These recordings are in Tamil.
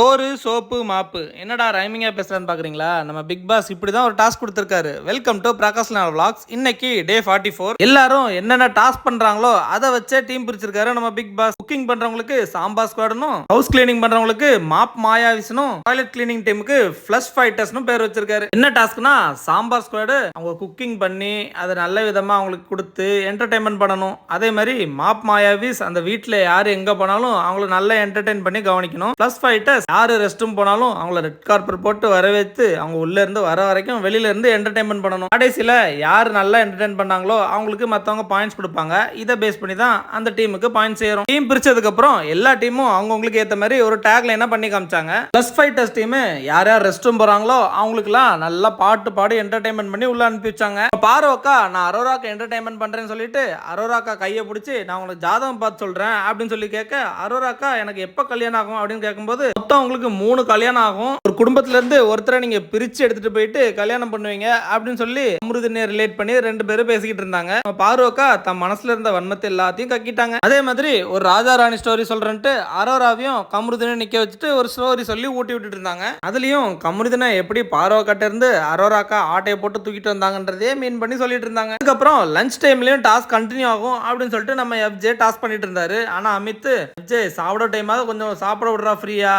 சோறு சோப்பு மாப்பு. என்னடா ரைமிங்காக பேசுகிறான்னு பார்க்குறீங்களா நம்ம பிக் பாஸ் இப்படி தான் ஒரு டாஸ்க் கொடுத்துருக்காரு. Welcome to Prakash Lal vlogs. இன்னைக்கு டே ஃபார்ட்டி ஃபோர் எல்லாரும் என்னென்ன டாஸ்க் பண்ணுறாங்களோ அதை வச்சே டீம் பிரிச்சிருக்காரு நம்ம பிக் பாஸ் குக்கிங் பண்ணுறவங்களுக்கு சாம்பார் ஸ்குவாடனும் ஹவுஸ் கிளீனிங் பண்ணுறவங்களுக்கு மாப் மாயாவிசனும் டாய்லெட் கிளீனிங் டீமுக்கு ஃபிளஷ் ஃபைட்டர்ஸ்னு பேர் வச்சிருக்காரு. என்ன டாஸ்க்னா சாம்பார் ஸ்குவாடு அவங்க குக்கிங் பண்ணி அதை நல்ல விதமாக அவங்களுக்கு கொடுத்து என்டர்டைன்மெண்ட் பண்ணணும். அதே மாதிரி மாப் மாயாவிஸ் அந்த வீட்டில் யார் எங்கே போனாலும் அவங்கள நல்லா என்டர்டைன் பண்ணி கவனிக்கணும். ப்ளஸ் ஃபைட்டர்ஸ் யார் ரெஸ்ட் ரூம் போனாலும் அவங்கள ரெட் கார்பெட் போட்டு வரவேற்று அவங்க உள்ளேருந்து வர வரைக்கும் வெளியில இருந்து என்டர்டைன்மெண்ட் பண்ணணும். கடைசியில் யார் நல்லா என்டர்டைன் பண்ணாங்களோ அவங்களுக்கு மற்றவங்க பாயிண்ட்ஸ் கொடுப்பாங்க. இதை பேஸ் பண்ணி தான் அந்த டீமுக்கு பாயிண்ட்ஸ் சேரும். டீம் பிரிச்சதுக்கப்புறம் எல்லா டீமும் அவங்கவுங்களுக்கு ஏற்ற மாதிரி ஒரு டேக் என்ன பண்ணி காமிச்சாங்க. ப்ளஸ் ஃபைட்டர்ஸ் டீம் யார் யார் ரெஸ்ட் ரூம் போகிறாங்களோ அவங்களுக்குலாம் நல்லா பாட்டு பாடி என்டர்டைன்மெண்ட் பண்ணி உள்ள அனுப்பி வச்சாங்க. பாரோக்கா நான் அரோராக்கு என்டர்டைன்மெண்ட் பண்ணுறேன்னு சொல்லிட்டு அரோராக்கா கையை பிடிச்சி நான் உங்களுக்கு ஜாதகம் பார்த்து சொல்கிறேன் அப்படின்னு சொல்லி கேட்க அரோராக்கா எனக்கு எப்போ கல்யாணம் ஆகும்? அப்படின்னு கேட்கும்போது மொத்தம் உங்களுக்கு மூணு கல்யாணம் ஆகும். ஒரு குடும்பத்துல இருந்து ஒருத்தரை நீங்க பிரிச்சு எடுத்துட்டு போயிட்டு கல்யாணம் பண்ணுவீங்க அப்படின்னு சொல்லி அமிர்தினை ரிலேட் பண்ணி ரெண்டு பேரும் பேசிக்கிட்டு இருந்தாங்க. பாரோக்கா தன் மனசுல இருந்த வன்மத்தை எல்லாத்தையும் கக்கிட்டாங்க. அதே மாதிரி ஒரு ராஜா ராணி ஸ்டோரி சொல்றேன்ட்டு அரோராவையும் கமருதினை நிக்க வச்சுட்டு ஒரு ஸ்டோரி சொல்லி ஊட்டி விட்டுட்டு இருந்தாங்க. அதுலயும் கமருதினை எப்படி பாரோ இருந்து அரோராக்கா ஆட்டையை போட்டு தூக்கிட்டு வந்தாங்கன்றதே மீன் பண்ணி சொல்லிட்டு இருந்தாங்க. அதுக்கப்புறம் லஞ்ச் டைம்லயும் டாஸ்க் கண்டினியூ ஆகும் அப்படின்னு சொல்லிட்டு நம்ம எஃப்ஜே டாஸ்க் பண்ணிட்டு இருந்தாரு. ஆனா அமித் எஃப்ஜே சாப்பிட டைமாவது கொஞ்சம் சாப்பிட விடுறா ஃப்ரீயா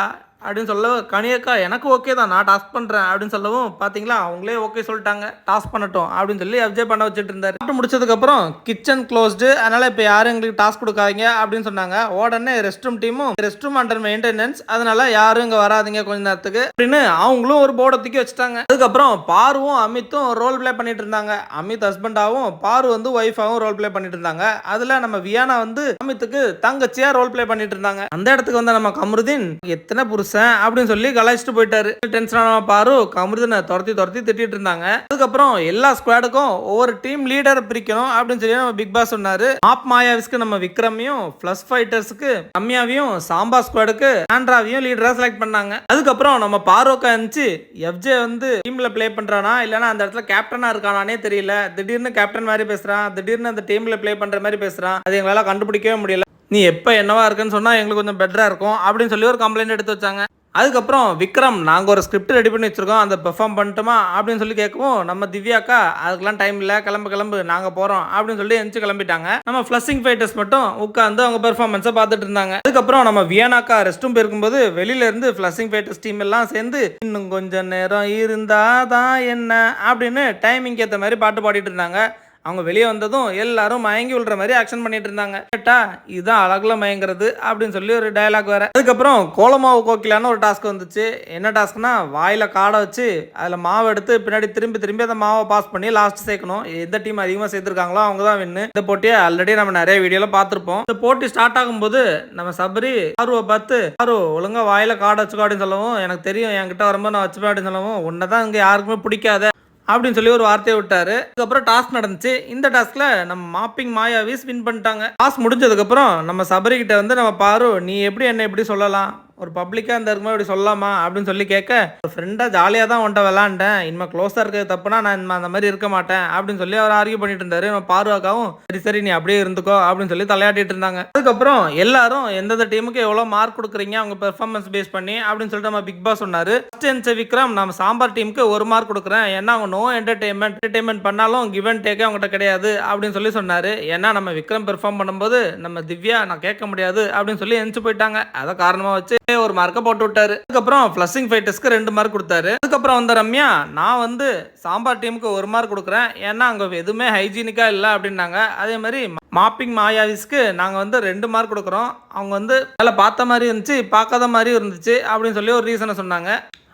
அப்படின்னு சொல்ல கனியக்கா எனக்கு ஓகே தான். நான் டாஸ்க் பண்ணுறேன் அப்படின்னு சொல்லவும் பார்த்தீங்களா அவங்களே ஓகே சொல்லிட்டாங்க. டாஸ்க் பண்ணட்டும். அப்படின்னு சொல்லி அப்ஜெக்ட் பண்ண வச்சுட்டு இருந்தார். ஆட்டம் முடிச்சதுக்கப்புறம் கிச்சன் க்ளோஸ்டு அதனால் இப்போ யாரும் எங்களுக்கு டாஸ்க் கொடுக்காதீங்க அப்படின்னு சொன்னாங்க. உடனே ரெஸ்ட் ரூம் டீமும் ரெஸ்ட் ரூம் அண்டர் மெயின்டெனன்ஸ் அதனால யாரும் இங்கே வராதீங்க கொஞ்ச நேரத்துக்கு அப்படின்னு அவங்களும் ஒரு போர்டை தூக்கி வச்சுட்டாங்க. அதுக்கப்புறம் பாருவும் அமித்தும் ரோல் ப்ளே பண்ணிட்டு இருந்தாங்க. அமித் ஹஸ்பண்டாவும் பாரு வந்து ஒய்ஃபாவும் ரோல் ப்ளே பண்ணிட்டு இருந்தாங்க. அதில் நம்ம வியானா வந்து அமித்துக்கு தங்கச்சியாக ரோல் ப்ளே பண்ணிட்டு இருந்தாங்க. அந்த இடத்துக்கு வந்து நம்ம கமருதீன் எத்தனை புருஷன் அப்படின்னு சொல்லி கலாய்ச்சிட்டு போயிட்டாரு. டென்ஷனான பாரு கமிருதனை துரத்தி துரத்தி திட்டிட்டு இருந்தாங்க. அதுக்கப்புறம் எல்லா ஸ்குவாடுக்கும் ஒவ்வொரு டீம் லீடர் பிரிக்கணும் அப்படின்னு சொல்லி நம்ம பிக் பாஸ் சொன்னாரு. ஆப் மாயாவிஸ்க்கு நம்ம விக்ரமையும் பிளஸ் ஃபைட்டர்ஸ்க்கு ரம்யாவையும் சாம்பா ஸ்குவாடுக்கு ஆண்ட்ராவையும் லீடரா செலக்ட் பண்ணாங்க. அதுக்கப்புறம் நம்ம பாரோக்கா இருந்துச்சு எஃப்ஜே வந்து டீம்ல ப்ளே பண்றானா இல்லைன்னா அந்த இடத்துல கேப்டனா இருக்கானானே தெரியல. திடீர்னு கேப்டன் மாதிரி பேசுறான் திடீர்னு அந்த டீம்ல ப்ளே பண்ற மாதிரி பேசுறான். அது எங்களால கண்டுபிடிக்கவே முடியல. நீ எப்போ என்னவா இருக்குன்னு சொன்னால் எங்களுக்கு கொஞ்சம் பெட்டராக இருக்கும் அப்படின்னு சொல்லி ஒரு கம்ப்ளைண்ட் எடுத்து வச்சாங்க. அதுக்கப்புறம் விக்ரம் நாங்கள் ஒரு ஸ்கிரிப்ட் ரெடி பண்ணி வச்சுருக்கோம் அதை பெர்ஃபார்ம் பண்ணிட்டோமா? அப்படின்னு சொல்லி கேட்கவும் நம்ம திவ்யாக்கா அதுக்கெல்லாம் டைம் இல்லை கிளம்பு கிளம்பு நாங்கள் போகிறோம் அப்படின்னு சொல்லி எந்திச்சு கிளம்பிட்டாங்க. நம்ம ஃப்ளஷிங் ஃபைட்டர்ஸ் மட்டும் உட்காந்து அவங்க பெர்ஃபார்மன்ஸை பார்த்துட்டு இருந்தாங்க. அதுக்கப்புறம் நம்ம வியனாக்கா ரெஸ்ட் ரூம் போயிருக்கும்போது வெளியிலேருந்து ஃப்ளஷிங் ஃபைட்டர்ஸ் டீம் எல்லாம் சேர்ந்து இன்னும் கொஞ்சம் நேரம் இருந்தால் தான் என்ன? அப்படின்னு டைமிங் ஏற்ற மாதிரி பாட்டு பாடிட்டு இருந்தாங்க. அவங்க வெளியே வந்ததும் எல்லாரும் மயங்கி விழுற மாதிரி ஆக்ஷன் பண்ணிட்டு இருந்தாங்க. கேட்டா இதுதான் அழகுல மயங்கிறது அப்படின்னு சொல்லி ஒரு டயலாக் வேற. அதுக்கப்புறம் கோலமாவு கோக்கிலான ஒரு டாஸ்க் வந்துச்சு. என்ன டாஸ்க்னா வாயில காடை வச்சு அதுல மாவு எடுத்து பின்னாடி திரும்பி திரும்பி அந்த மாவை பாஸ் பண்ணி லாஸ்ட் சேர்க்கணும். எந்த டீம் அதிகமாக சேர்த்திருக்காங்களோ அவங்க தான் வின்னு இந்த போட்டியை ஆல்ரெடி நம்ம நிறைய வீடியோல பார்த்துருப்போம். இந்த போட்டி ஸ்டார்ட் ஆகும்போது நம்ம சபரி ஆர்வை பார்த்து ஆர்வ ஒழுங்கா வாயில காடை வச்சுக்கோ அப்படின்னு சொல்லவும் எனக்கு தெரியும் என்கிட்ட வரும்போது நான் வச்சுப்பேன் அப்படின்னு சொல்லவும் உன்னை தான் இங்கே யாருக்குமே பிடிக்காத அப்படின்னு சொல்லி ஒரு வார்த்தையை விட்டாரு. அதுக்கப்புறம் டாஸ்க் நடந்துச்சு. இந்த டாஸ்க்ல நம்ம மாப்பிங் மாயாவிஸ் வின் பண்ணிட்டாங்க. டாஸ்க் முடிஞ்சதுக்கப்புறம் நம்ம சபரி கிட்ட வந்து நம்ம பாரு நீ எப்படி என்ன எப்படி சொல்லலாம்? ஒரு பப்ளிக்காக இந்த இருக்கும்போது இப்படி சொல்லலாமா அப்படின்னு சொல்லி கேட்க ஒரு ஃப்ரெண்டாக ஜாலியாக தான் உன்ட்ட விளாண்டேன் இனிமேல் க்ளோஸாக இருக்கிறது தப்புனா நான் இனிமே அந்த மாதிரி இருக்க மாட்டேன். அப்படின்னு சொல்லி அவர் ஆர்கியூ பண்ணிட்டு இருந்தாரு. நம்ம பார்வாக்காவும் சரி சரி நீ அப்படியே இருந்துக்கோ. அப்படின்னு சொல்லி தலையாட்டிட்டு இருந்தாங்க. அதுக்கப்புறம் எல்லாரும் எந்தெந்த டீமுக்கு எவ்வளோ மார்க் கொடுக்குறீங்க? அவங்க பெர்ஃபார்மன்ஸ் பேஸ் பண்ணி அப்படின்னு சொல்லிட்டு நம்ம பிக் பாஸ் சொன்னார். ஃபர்ஸ்ட் என்ச விக்ரம் நம்ம சாம்பார் டீமுக்கு ஒரு மார்க் கொடுக்குறேன். ஏன்னா அவங்க நோ என்டர்டைன்மெண்ட் என்டர்டைன்மெண்ட் பண்ணாலும் கிவ் அண்ட் டேக்கே அவங்ககிட்ட கிடையாது அப்படின்னு சொல்லி சொன்னார். ஏன்னா நம்ம விக்ரம் பெர்ஃபார்ம் பண்ணும்போது நம்ம திவ்யா நான் கேட்க முடியாது அப்படின்னு சொல்லி எந்திச்சு போயிட்டாங்க. அதை காரணமாக வச்சு ஒரு மார்க்கை போட்டு விட்டாரு. அதுக்கப்புறம் ஃப்ளஷிங் ஃபைட்டர்ஸ்க்கு ரெண்டு மார்க் கொடுத்தாரு. அதுக்கப்புறம் வந்த ரம்யா நான் வந்து சாம்பார் டீமுக்கு ஒரு மார்க் கொடுக்குறேன். ஏன்னா அங்கே எதுவுமே ஹைஜீனிக்காக இல்லை அப்படின்னாங்க. அதே மாதிரி மாப்பிங் மாயாவிஸ்க்கு நாங்கள் வந்து ரெண்டு மார்க் கொடுக்குறோம். அவங்க வந்து வேலை பார்த்த மாதிரி இருந்துச்சு பார்க்காத மாதிரி இருந்துச்சு அப்படின்னு சொல்லி ஒரு ரீசனை சொன்னாங்க.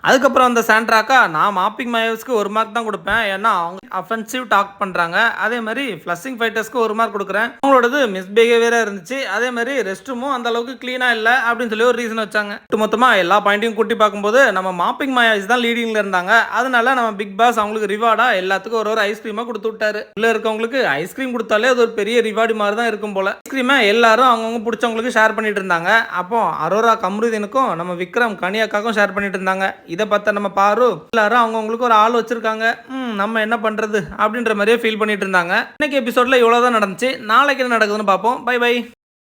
அதுக்கப்புறம் அந்த சாண்ட்ராக்கா நான் மாப்பிங் மாயாவிஸ்க்கு ஒரு மார்க் தான் கொடுப்பேன். ஏன்னா அவங்க அஃபென்சிவ் டாக் பண்ணுறாங்க அதே மாதிரி ஃப்ளஷிங் ஃபைட்டர்ஸ்க்கு ஒரு மார்க் கொடுக்குறேன். அவங்களோடது மிஸ்பிஹேவியராக இருந்துச்சு. அதே மாதிரி ரெஸ்ட் ரூமும் அந்த அளவுக்கு க்ளீனாக இல்லை அப்படின்னு சொல்லி ஒரு ரீசன் வச்சாங்க. மொத்தமாக எல்லா பாயிண்ட்டையும் கூட்டி பார்க்கும்போது நம்ம மாப்பிங் மாயாவிஸ் தான் லீடிங்கில் இருந்தாங்க. அதனால நம்ம பிக் பாஸ் அவங்களுக்கு ரிவார்டாக எல்லாத்துக்கும் ஒரு ஒரு ஐஸ்கிரீமாக கொடுத்து விட்டாரு. உள்ள இருக்கவங்களுக்கு ஐஸ்கிரீம் கொடுத்தாலே அது ஒரு பெரிய ரிவார்டு மாதிரி தான் இருக்கும் போல. ஐஸ்கிரீமை எல்லாரும் அவங்கவுங்க பிடிச்சவங்களுக்கு ஷேர் பண்ணிட்டு இருந்தாங்க. அப்போ அரோரா கம்ருதீனுக்கும் நம்ம விக்ரம் கனியாக்காக்கும் ஷேர் பண்ணிட்டு இருந்தாங்க. இதை பார்த்தா நம்ம பாரு எல்லாரும் அவங்கவுங்களுக்கு ஒரு ஆள் வச்சிருக்காங்க. ம் நம்ம என்ன பண்ணுறது அப்படின்ற மாதிரியே ஃபீல் பண்ணிட்டு இருந்தாங்க. இன்னைக்கு எப்பிோட்ல இவ்வளோ தான் நடந்துச்சு. நாளைக்கு என்ன நடக்குதுன்னு பார்ப்போம். By by